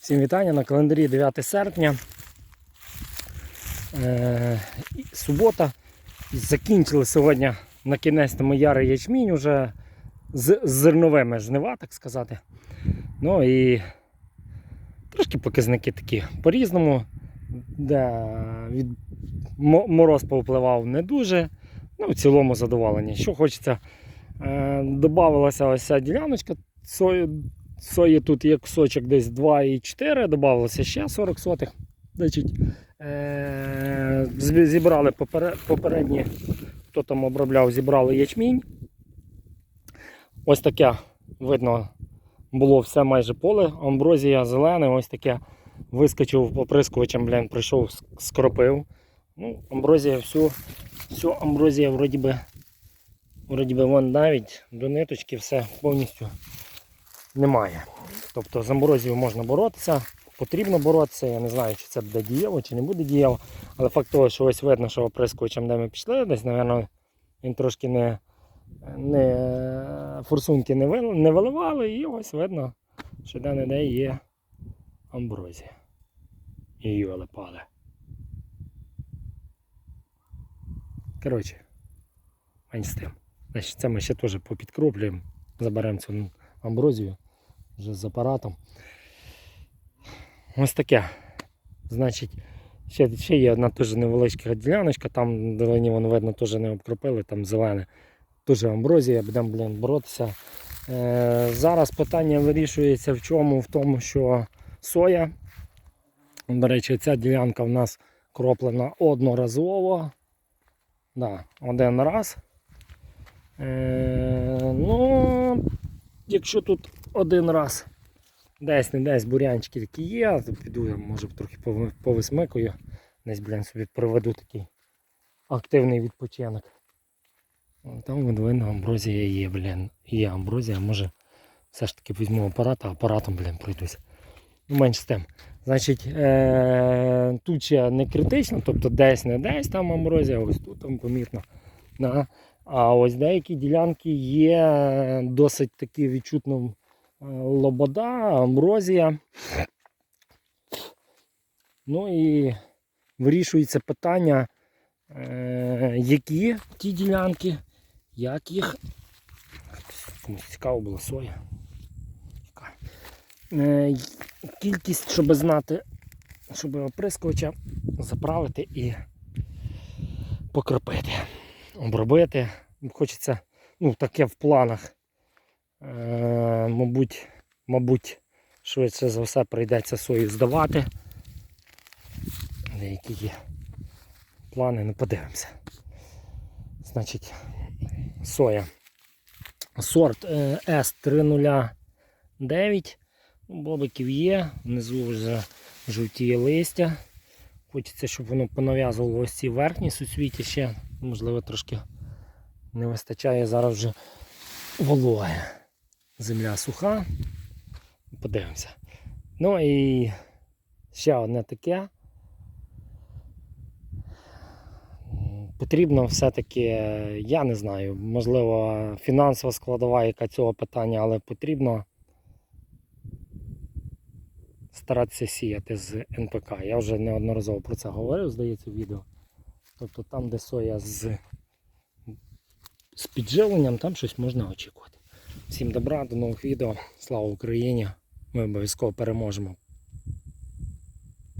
Всім вітання на календарі 9 серпня. Е, субота. Закінчили сьогодні на кінець тому ярий ячмінь уже з зерновими жнива, так сказати. Ну і трошки показники такі по-різному, де від мороз повпливав не дуже. Ну, в цілому задоволені. Що хочеться, е, додавалася ось ця діляночка сої, тут є кусочок десь 2,4, додавалося ще 40 сотих. Значить, е, зібрали попередні, хто там обробляв, зібрали ячмінь. Ось таке видно було все майже поле. Амброзія зелене, ось таке вискочив поприскувачем, блін, прийшов, скропив. Ну, амброзія всю, всю амброзія вроді би, вроді би вон навіть до ниточки все повністю немає. Тобто з амброзією можна боротися, потрібно боротися. Я не знаю, чи це буде дієво, чи не буде дієво. Але факт того, що ось видно, що оприскувачем, де ми пішли, десь, мабуть, він трошки не, не форсунки не, не виливали, і ось видно, що де-не-де є амброзія. І її вилипали. Коротше, менш з тим. Це ми ще теж попідкроплюємо, заберемо цю амброзію вже з апаратом. Ось таке. Значить, ще, ще є одна теж невеличка діляночка, там долині воно видно теж не обкропили, там зелене. Теж амброзія, будемо блін, боротися. Е, зараз питання вирішується в чому? В тому, що соя. До речі, ця ділянка в нас кроплена одноразово. Да, один раз. Е, ну, якщо тут один раз десь не десь бурянчики такі є, то піду я може трохи пови- повисмикую. Десь, блін, собі проведу такий активний відпочинок. Там видно амброзія є, блін. Є амброзія, може все ж таки візьму апарат, а апаратом, блін, пройдусь. Ну, менш з тим. Значить, е- тут ще не критично, тобто десь не десь там амброзія, ось тут там помітно. А ось деякі ділянки є досить таки відчутно лобода, амброзія. Ну і вирішується питання, е, які ті ділянки, як їх. Цікаво було соя. Е, кількість, щоб знати, щоб оприскувача заправити і покропити, обробити. Хочеться, ну, таке в планах. Е, мабуть, мабуть, швидше за все прийдеться сою здавати. Деякі є плани, не подивимося. Значить, соя. Сорт е, S309. Ну, Бобиків є, внизу вже жовтіє листя. Хочеться, щоб воно понав'язувало ось ці верхні суцвіті ще. Можливо, трошки не вистачає зараз вже вологи. Земля суха. Подивимося. Ну і ще одне таке. Потрібно все-таки, я не знаю, можливо, фінансова складова, яка цього питання, але потрібно старатися сіяти з НПК. Я вже неодноразово про це говорив, здається, в відео. Тобто там, де соя з, з підживленням, там щось можна очікувати. Всім добра, до нових відео. Слава Україні! Ми обов'язково переможемо.